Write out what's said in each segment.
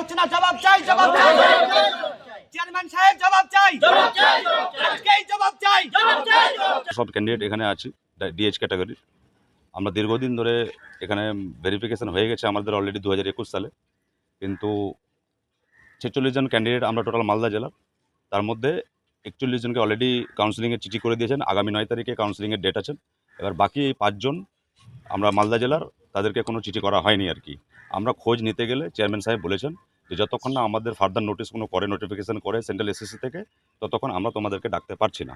হচ্ছে জবাব চাই জবাব চাই। চেয়ারম্যান সাহেব জবাব চাই। আজকেই জবাব চাই। সব ক্যান্ডিডেট এখানে আছি ডিএইচ ক্যাটাগরির আমরা দীর্ঘদিন ধরে এখানে ভেরিফিকেশন হয়ে গেছে আমাদের অলরেডি দু হাজার একুশ সালে। কিন্তু ছেচল্লিশ জন ক্যান্ডিডেট আমরা টোটাল মালদা জেলার তার মধ্যে একচল্লিশ জনকে অলরেডি কাউন্সিলিংয়ের চিঠি করে দিয়েছেন। আগামী নয় তারিখে কাউন্সিলিংয়ের ডেট আছেন। এবার বাকি এই পাঁচজন আমরা মালদা জেলার তাদেরকে কোনো চিঠি করা হয়নি আর কি। আমরা খোঁজ নিতে গেলে চেয়ারম্যান সাহেব বলেছেন যে যতক্ষণ না আমাদের ফার্দার নোটিশ কোনো করে নোটিফিকেশন করে সেন্ট্রাল এসএসসি থেকে ততক্ষণ আমরা তোমাদেরকে ডাকতে পারছি না।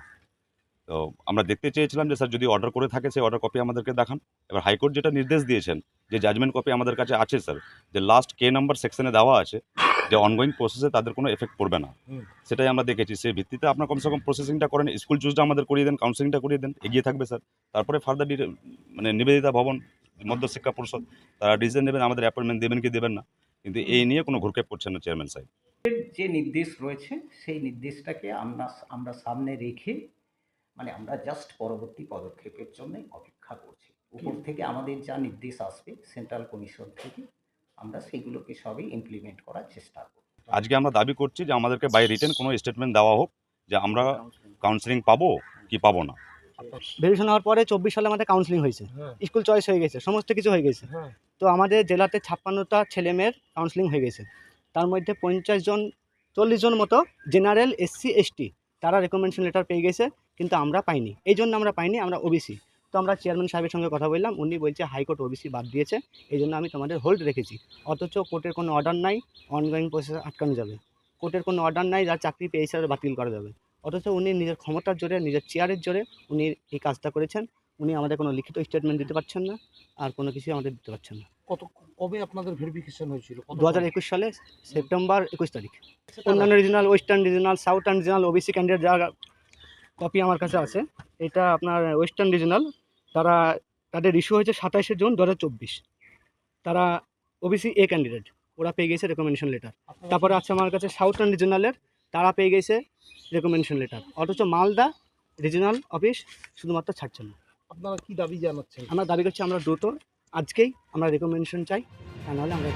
তো আমরা দেখতে চেয়েছিলাম যে স্যার যদি অর্ডার করে থাকে সেই অর্ডার কপি আমাদেরকে দেখান। এবার হাইকোর্ট যেটা নির্দেশ দিয়েছেন যে জাজমেন্ট কপি আমাদের কাছে আছে স্যার যে লাস্ট কে নাম্বার সেকশনে দেওয়া আছে যে অনগোয়িং প্রসেসে তাদের কোনো এফেক্ট পড়বে না। সেটাই আমরা দেখেছি। সেই ভিত্তিতে আপনার কমসে কম প্রসেসিংটা করেন স্কুল চুজটা আমাদের করিয়ে দেন কাউন্সিলিংটা করিয়ে দেন এগিয়ে থাকবে স্যার। তারপরে ফার্দার মানে নিবেদিতা ভবন মধ্যশিক্ষা পরিষদ তারা ডিসিশন নেবেন আমাদের অ্যাপয়েন্টমেন্ট দেবেন কি দেবেন না। কিন্তু এই নিয়ে কোনো ঘুরক্ষেপ করছেন না চেয়ারম্যান সাহেব? যে নির্দেশ রয়েছে সেই নির্দেশটাকে আমরা আমরা সামনে রেখে মানে আমরা জাস্ট পরবর্তী পদক্ষেপের জন্য অপেক্ষা করছি। উপর থেকে আমাদের যা নির্দেশ আসবে সেন্ট্রাল কমিশন থেকে আমরা সেগুলোকে সবই ইমপ্লিমেন্ট করার চেষ্টা করব। আজকে আমরা দাবি করছি যে আমাদেরকে বাই রিটেন কোনো স্টেটমেন্ট দেওয়া হোক যে আমরা কাউন্সিলিং পাবো কি পাবো না। ভেরিফিকেশন হওয়ার পরে চব্বিশ সালে আমাদের কাউন্সিলিং হয়েছে। স্কুল চয়েস হয়ে গেছে সমস্ত কিছু হয়ে গেছে। তো আমাদের জেলাতে ছাপ্পান্নটা ছেলে মেয়ের কাউন্সিলিং হয়ে গেছে। তার মধ্যে পঞ্চাশ জন চল্লিশ জন মতো জেনারেল এসসি এসটি তারা রেকমেন্ডেশন লেটার পেয়ে গেছে কিন্তু আমরা পাইনি। এই জন্য আমরা পাইনি আমরা ওবিসি তো আমরা চেয়ারম্যান সাহেবের সঙ্গে কথা বললাম উনি বলছে হাইকোর্ট ওবিসি বাদ দিয়েছে এই জন্য আমি তোমাদের হোল্ড রেখেছি। অথচ কোর্টের কোনো অর্ডার নাই অনগোয়িং প্রসেস আটকানো যাবে। কোর্টের কোনো অর্ডার নাই যার চাকরি পেয়েছে বাতিল করা যাবে। অথচ উনি নিজের ক্ষমতার জোরে নিজের চেয়ারের জোরে উনি এই কাজটা করেছেন। উনি আমাদের কোনো লিখিত স্টেটমেন্ট দিতে পারছেন না আর কোনো কিছু আমাদের দিতে পারছেন না। কত কবে আপনাদের ভেরিফিকেশন হয়েছিল? দু হাজার একুশ সালে সেপ্টেম্বর একুশ তারিখ। অন্যান্য regional western regional southern regional OBC candidate যা কপি আমার কাছে আছে এটা আপনার ওয়েস্টার্ন রিজনাল তারা তাদের ইস্যু হয়েছে সাতাইশে জুন দু হাজার চব্বিশ। তারা ওবিসি এ ক্যান্ডিডেট ওরা পেয়ে গেছে রেকমেন্ডেশন লেটার তারপরে আছে আমার কাছে সাউথার্ন রিজনালের তারা পেয়ে গেছে রেকমেন্ডেশন লেটার অথচ মালদা রিজনাল অফিস শুধুমাত্র ছাড়ছেন না। আপনারা কি দাবি জানাচ্ছেন? আমরা দাবি করছি আমরা দ্রুত আজকেই আমরা রেকমেন্ডেশন চাই তা নাহলে আমরা